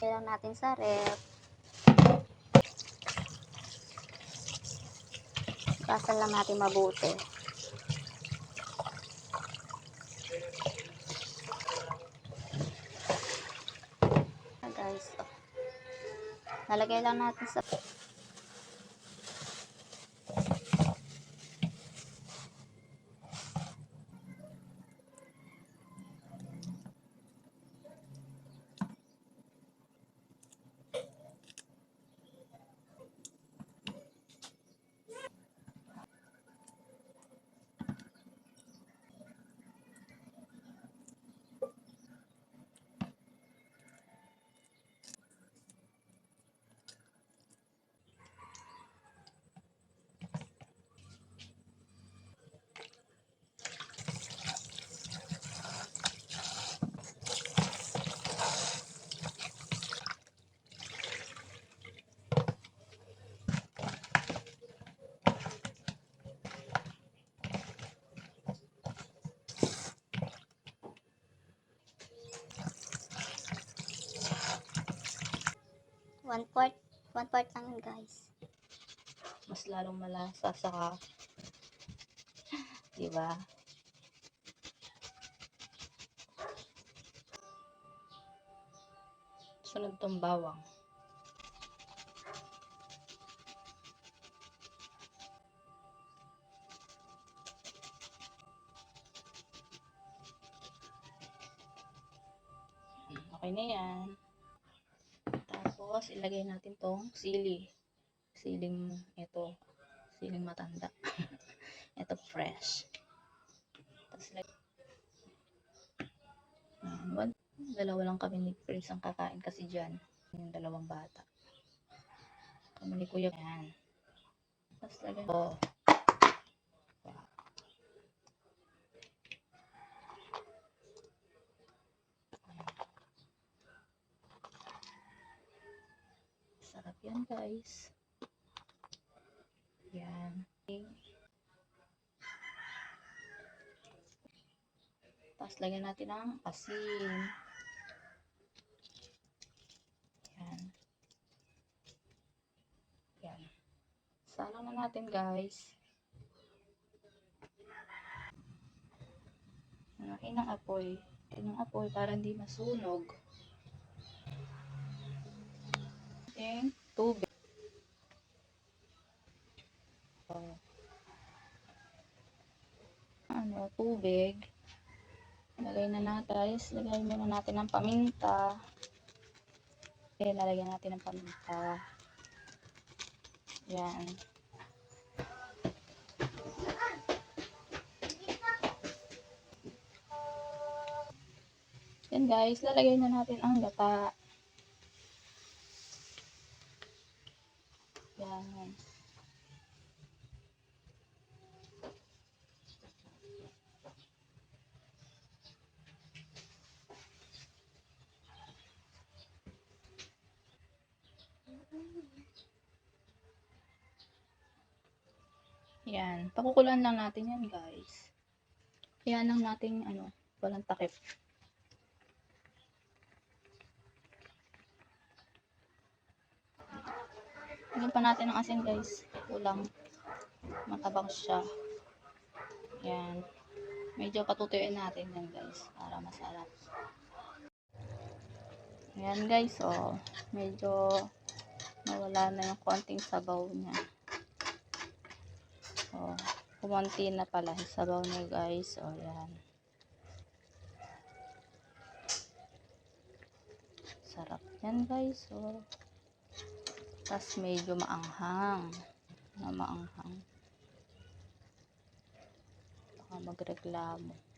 Lalagay lang natin sa rep. Kasal lang natin mabuti. Ah, guys, oh. Lalagay lang natin sa one part. One part lang yun, guys. Mas lalong malasa saka di ba? Sunod tong bawang. Okay na yan. Tapos, ilagay natin tong sili. Siling, ito. Siling matanda. ito, fresh. Tapos, lag- Ayan, one, dalawa lang kami ni Chris ang kakain kasi dyan. Yung dalawang bata. Kami ni Kuya. Ayan. Tapos, lagay ko. Wow. Sarap yan, guys. Yan. Tapos lagyan natin ng asin. Yan. Yan. Sana na natin, guys. Malaki ng apoy. Laki ng apoy para hindi masunog. Tubig. Oh. Ano, tubig. Lagay na natin, guys. Lagay muna natin ng paminta. Okay, lalagyan natin ng paminta. Yan. Yan guys, lalagay na natin ang gata. Yan. Yan. Pakukulan lang natin yan, guys. Kaya lang natin, ano, walang takip. Lagyan pa natin ng asin, guys. Kulang. Matabang siya. Yan. Medyo patutuyuin natin yan, guys. Para masarap. Ayan, guys. Oh, medyo nawala na yung konting sabaw niya. Oh, kumonti na pala yung sabaw niya, guys. Oh, yan. Sarap yan, guys. Oh. Tapos medyo maanghang. Na maanghang. Baka magreklamo.